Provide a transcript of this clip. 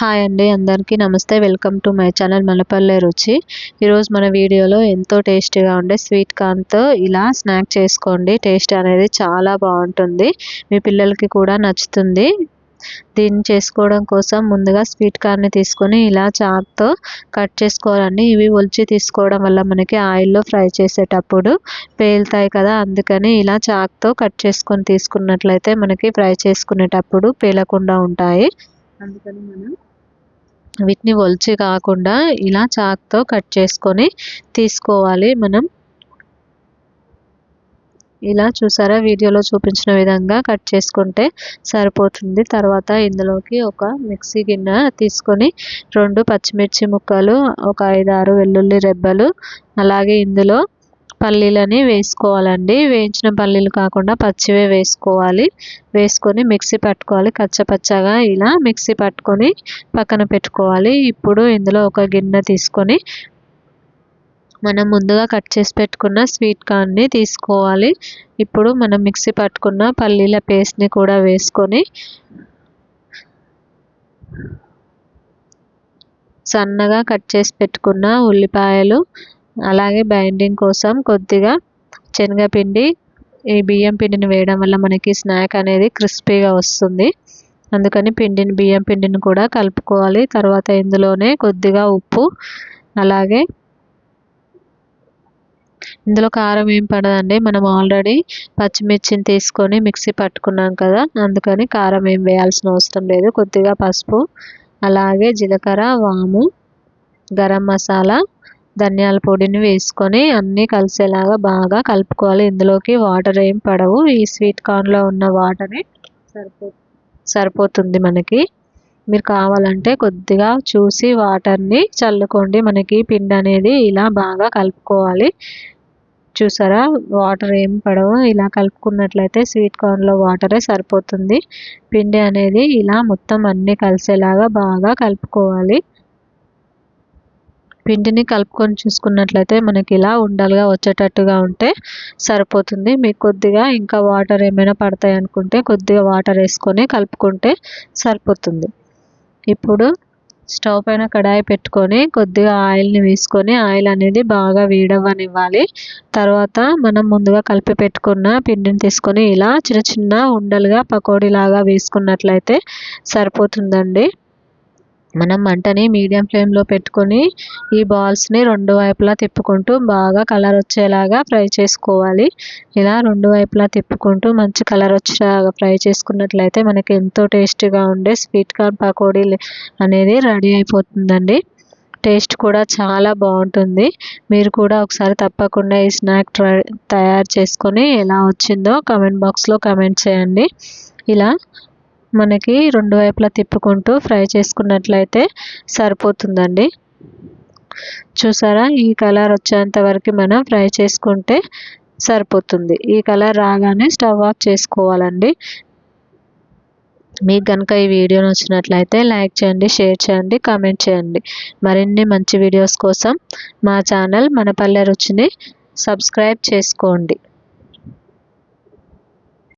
Hi అండి అందరికీ నమస్తే. Welcome to my channel Malapalle Ruchi. ఈరోజు మన వీడియోలో ఎంతో టేస్టీగా ఉండే స్వీట్ కార్న్తో ఇలా స్నాక్ చేసుకోండి. టేస్ట్ అనేది చాలా బాగుంటుంది. మీ పిల్లలకి కూడా నచ్చుతుంది. దీన్ని చేసుకోవడం కోసం ముందుగా స్వీట్ కార్న్ని తీసుకొని ఇలా చాక్తో కట్ చేసుకోవాలండి. ఇవి ఒలిచి తీసుకోవడం వల్ల మనకి ఆయిల్లో ఫ్రై చేసేటప్పుడు పేలుతాయి కదా అందుకని ఇలా చాక్తో కట్ చేసుకొని తీసుకున్నట్లయితే మనకి ఫ్రై చేసుకునేటప్పుడు పేలకుండా ఉంటాయి. అందుకని మనం వీటిని ఒలిచి కాకుండా ఇలా చాక్తో కట్ చేసుకొని తీసుకోవాలి మనం. ఇలా చూసారా? వీడియోలో చూపించిన విధంగా కట్ చేసుకుంటే సరిపోతుంది. తర్వాత ఇందులోకి ఒక మిక్సీ గిన్నె తీసుకొని రెండు పచ్చిమిర్చి ముక్కలు ఒక ఐదు ఆరు వెల్లుల్లి రెబ్బలు అలాగే ఇందులో పల్లీలని వేసుకోవాలండి. వేయించిన పల్లీలు కాకుండా పచ్చివే వేసుకోవాలి. వేసుకొని మిక్సీ పట్టుకోవాలి. కచ్చపచ్చగా ఇలా మిక్సీ పట్టుకొని పక్కన పెట్టుకోవాలి. ఇప్పుడు ఇందులో ఒక గిన్నె తీసుకొని మనం ముందుగా కట్ చేసి పెట్టుకున్న స్వీట్ కార్న్ని తీసుకోవాలి. ఇప్పుడు మనం మిక్సీ పట్టుకున్న పల్లీల పేస్ట్ని కూడా వేసుకొని సన్నగా కట్ చేసి పెట్టుకున్న ఉల్లిపాయలు అలాగే బైండింగ్ కోసం కొద్దిగా శనగపిండి ఈ బియ్యం పిండిని వేయడం వల్ల మనకి స్నాక్ అనేది క్రిస్పీగా వస్తుంది. అందుకని పిండిని బియ్యం పిండిని కూడా కలుపుకోవాలి. తర్వాత ఇందులోనే కొద్దిగా ఉప్పు అలాగే ఇందులో కారం ఏం పడదండి. మనం ఆల్రెడీ పచ్చిమిర్చిని తీసుకొని మిక్సీ పట్టుకున్నాం కదా. అందుకని కారం ఏం వేయాల్సిన అవసరం లేదు. కొద్దిగా పసుపు అలాగే జీలకర్ర వాము గరం మసాలా ధనియాల పొడిని వేసుకొని అన్నీ కలిసేలాగా బాగా కలుపుకోవాలి. ఇందులోకి వాటర్ ఏం పడవు. ఈ స్వీట్ కార్న్లో ఉన్న వాటరే సరిపో సరిపోతుంది మనకి. మీరు కావాలంటే కొద్దిగా చూసి వాటర్ని చల్లుకోండి. మనకి పిండి అనేది ఇలా బాగా కలుపుకోవాలి. చూసారా? వాటర్ ఏం పడవు. ఇలా కలుపుకున్నట్లయితే స్వీట్ కార్న్లో వాటరే సరిపోతుంది. పిండి అనేది ఇలా మొత్తం అన్నీ కలిసేలాగా బాగా కలుపుకోవాలి. పిండిని కలుపుకొని చూసుకున్నట్లయితే మనకి ఇలా ఉండలుగా వచ్చేటట్టుగా ఉంటే సరిపోతుంది. మీకు కొద్దిగా ఇంకా వాటర్ ఏమైనా పడతాయి అనుకుంటే కొద్దిగా వాటర్ వేసుకొని కలుపుకుంటే సరిపోతుంది. ఇప్పుడు స్టవ్ పైన కడాయి పెట్టుకొని కొద్దిగా ఆయిల్ని వేసుకొని ఆయిల్ అనేది బాగా వేడవ్వనివ్వాలి. తర్వాత మనం ముందుగా కలిపి పెట్టుకున్న పిండిని తీసుకొని ఇలా చిన్న చిన్న ఉండలుగా పకోడీలాగా వేసుకున్నట్లయితే సరిపోతుందండి. మనం మంటని మీడియం ఫ్లేమ్లో పెట్టుకొని ఈ బాల్స్ని రెండు వైపులా తిప్పుకుంటూ బాగా కలర్ వచ్చేలాగా ఫ్రై చేసుకోవాలి. ఇలా రెండు వైపులా తిప్పుకుంటూ మంచి కలర్ వచ్చేలాగా ఫ్రై చేసుకున్నట్లయితే మనకి ఎంతో టేస్టీగా ఉండే స్వీట్ కార్న్ పకోడీ అనేది రెడీ అయిపోతుందండి. టేస్ట్ కూడా చాలా బాగుంటుంది. మీరు కూడా ఒకసారి తప్పకుండా ఈ స్నాక్ ట్రై తయారు చేసుకొని ఎలా వచ్చిందో కమెంట్ బాక్స్లో కమెంట్ చేయండి. ఇలా మనకి రెండు వైపులా తిప్పుకుంటూ ఫ్రై చేసుకున్నట్లయితే సరిపోతుందండి. చూసారా? ఈ కలర్ వచ్చేంత వరకు మనం ఫ్రై చేసుకుంటే సరిపోతుంది. ఈ కలర్ రాగానే స్టవ్ ఆఫ్ చేసుకోవాలండి. మీకు కనుక ఈ వీడియో నచ్చినట్లయితే లైక్ చేయండి షేర్ చేయండి కామెంట్ చేయండి. మరిన్ని మంచి వీడియోస్ కోసం మా ఛానల్ మన పల్లె రుచిని సబ్స్క్రైబ్ చేసుకోండి.